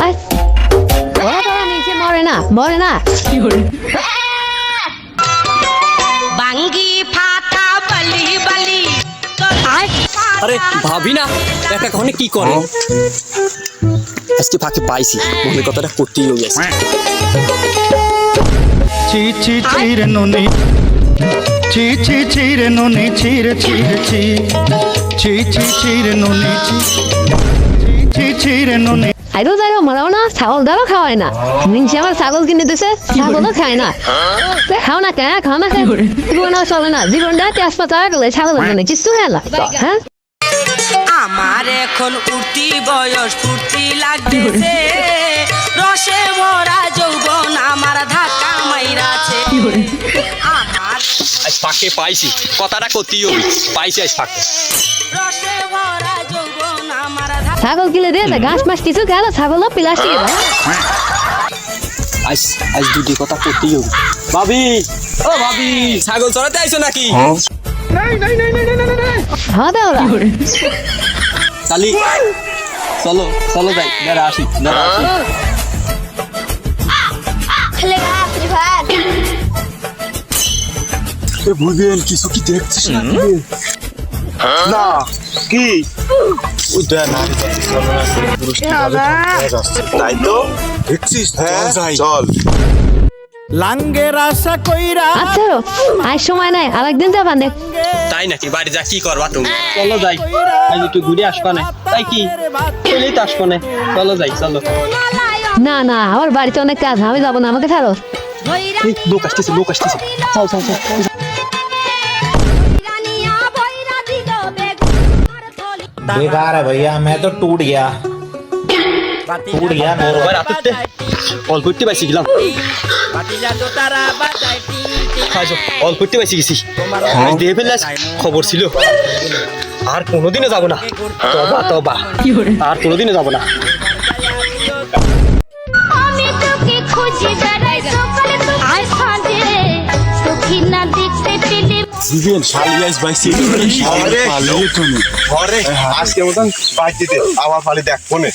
আস ওরা তোরা নিচে মরে না মরে না বাঙ্গি ফাটা বলি বলি আরে ভাবি না একা কখনো কি করে? আজকে ফাঁকে পাইছি মনে কথাটা করতেই হয়ে গেছে ছি ছি ছিরে নুনি। ছি ছি ছিরে নুনি ছিরে ছিরে ছি ছি। ছি ছিরে নুনি ছি। ছি ছিরে নুনি। আইরো যাইরো মারাও না ছাগল দাও খাওয়ায় না। নিচে আমার ছাগল কিনে দিছে ছাগলও খায় না। খাও না কেন খাও না কেন জীবন আর চলে না জীবনটা তেজপাতা গেলে ছাগলের জন্য কিছু হেলা হ্যাঁ? আমার এখন উঠতি বয়স ফুর্তি লাগতেছে। আজ ফাঁকে পাইছি। কথাটা করতেই হবে পাইছি আজ ফাঁকে। ছাগল কিলে দিয়ে ঘাস মাস কিছু খেলো ছাগল প্লাস্টিক আজ আজ দুটি কথা করতেই হবে ভাবি ও ভাবি ছাগল চড়াতে আইছো নাকি? হ্যাঁ দাও ওরা। তালি চলো চলো যাই দাঁড়া আসি দাঁড়া আসি। বুঝবেন কিছু কি দেখছিস না না কি? তাই তো? দেখছিস? হ্যাঁ চল লাঙ্গের আশা কইরা আচ্ছা আজ সময় নাই আরেকদিন যাবা দেখ তাই নাকি? বাড়ি যা কি করবা তুমি? চলো যাই। আজ একটু ঘুরে আসবা না। তাই কি? চলেই তো আসব না। চলো যাই চলো। না না আমার বাড়িতে অনেক কাজ আমি যাব না আমাকে ছাড়ো। লোক আসতেছে লোক আসতেছে। চল চল চল। बेकार है भैया मैं तो टूट गया टूट गया मैं বড় ভাই রাতে অল্প একটু পাইছি গেলাম খাইছো, অল্প একটু পাইছি গেছি আজ দিয়ে ফেললে আজ খবর ছিল আর কোনোদিনও যাবো না তবা তবা আর কোনোদিনও যাবো না বুঝবেন শালি তুমি ঘরে আজকে মতন বাদ দিতে। আবার পালি দেখ ফোনে।